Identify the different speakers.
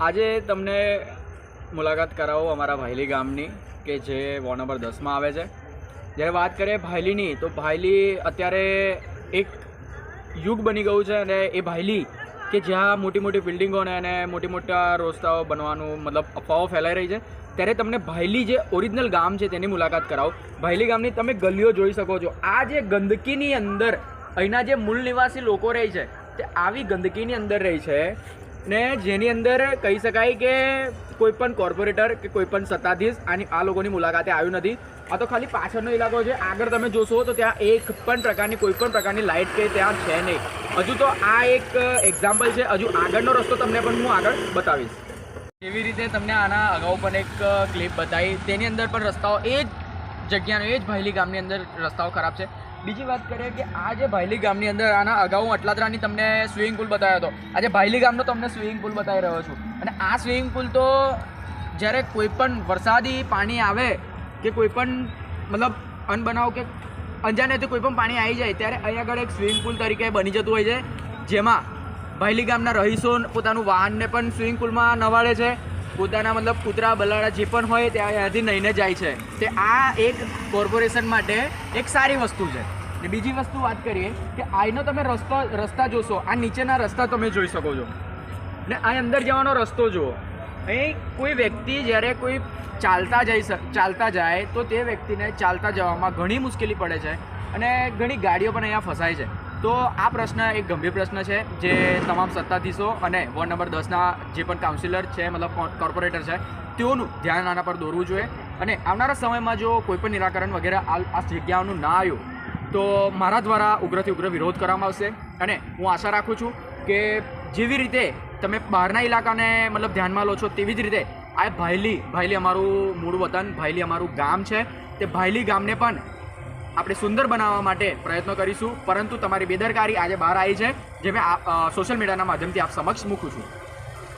Speaker 1: આજે તમને મુલાકાત કરાવો અમારા ભાયલી ગામની, કે જે વોર્ડ નંબર દસમાં આવે છે. જ્યારે વાત કરીએ ભાયલીની, તો ભાયલી અત્યારે એક યુગ બની ગયું છે અને એ ભાયલી કે જ્યાં મોટી મોટી બિલ્ડિંગોને અને મોટી મોટા રસ્તાઓ બનવાનું મતલબ અફવાઓ ફેલાઈ રહી છે. ત્યારે તમને ભાયલી જે ઓરિજિનલ ગામ છે તેની મુલાકાત કરાવો. ભાયલી ગામની તમે ગલીઓ જોઈ શકો છો. આ જે ગંદકીની અંદર અહીંના જે મૂળ નિવાસી લોકો રહે છે, તે આવી ગંદકીની અંદર રહે છે ને જેની અંદર કહી શકાય કે કોઈ પણ કોર્પોરેટર કે કોઈ પણ સત્તાધીશ આની આ લોકોની મુલાકાતે આવ્યું નથી. આ તો ખાલી પાછળનો ઇલાકો છે. આગળ તમે જોશો તો ત્યાં એક પણ પ્રકારની કોઈ પણ પ્રકારની લાઇટ કે ત્યાં છે નહીં. હજુ તો આ એક એક્ઝામ્પલ છે. હજુ આગળનો રસ્તો તમને પણ હું આગળ બતાવીશ. એવી રીતે તમને આના અગાઉ પણ એક ક્લિપ બતાવી. તેની અંદર પણ રસ્તાઓ, એ જ જગ્યાનો, એ જ ભાયલી ગામની અંદર રસ્તાઓ ખરાબ છે. બીજી વાત કરીએ કે આ જે ભાઈલી ગામની અંદર આના અગાઉ હું અટલાદરાની તમને સ્વિમિંગ પુલ બતાવ્યો હતો. આજે ભાઈલી ગામનો તમને સ્વિમિંગ પુલ બતાવી રહ્યો છું. અને આ સ્વિમિંગ પુલ તો જ્યારે કોઈ પણ વરસાદી પાણી આવે કે કોઈ પણ મતલબ અનબનાવ કે અંજાનેથી કોઈ પણ આવી જાય, ત્યારે અહીં આગળ એક સ્વિમિંગ પુલ તરીકે બની જતું હોય છે, જેમાં ભાઈલી ગામના રહીશો પોતાનું વાહનને પણ સ્વિમિંગ પુલમાં નવાડે છે. પોતાના મતલબ કૂતરા, બલાડા જે પણ હોય ત્યાં ત્યાંથી નહીને જાય છે. તે આ એક કોર્પોરેશન માટે એક સારી વસ્તુ છે. ને બીજી વસ્તુ વાત કરીએ કે આનો તમે રસ્તો રસ્તા જોશો, આ નીચેના રસ્તા તમે જોઈ શકો છો. ને આ અંદર જવાનો રસ્તો જુઓ. અહીં કોઈ વ્યક્તિ જ્યારે કોઈ ચાલતા જઈ ચાલતા જાય તો તે વ્યક્તિને ચાલતા જવામાં ઘણી મુશ્કેલી પડે છે અને ઘણી ગાડીઓ પણ અહીંયા ફસાય છે. તો આ પ્રશ્ન એક ગંભીર પ્રશ્ન છે જે તમામ સત્તાધીશો અને વોર્ડ નંબર દસના જે પણ કાઉન્સિલર છે, મતલબ કોર્પોરેટર છે, તેઓનું ધ્યાન આના પર દોરવું જોઈએ. અને આવનારા સમયમાં જો કોઈ પણ નિરાકરણ વગેરે આ જગ્યાઓનું ના આવ્યું તો મારા દ્વારા ઉગ્રથી ઉગ્ર વિરોધ કરવામાં આવશે અને હું આશા રાખું છું કે જેવી રીતે તમે બહારના ઇલાકાને મતલબ ધ્યાનમાં લો છો તેવી જ રીતે આ ભાયલી ભાયલી અમારું મૂળ વતન, ભાયલી અમારું ગામ છે. તે ભાયલી ગામને પણ આપણે સુંદર બનાવવા માટે પ્રયત્નો કરીશું. પરંતુ તમારી બેદરકારી આજે બહાર આવી છે, જે મેં સોશિયલ મીડિયાના માધ્યમથી આપ સમક્ષ મૂકું છું.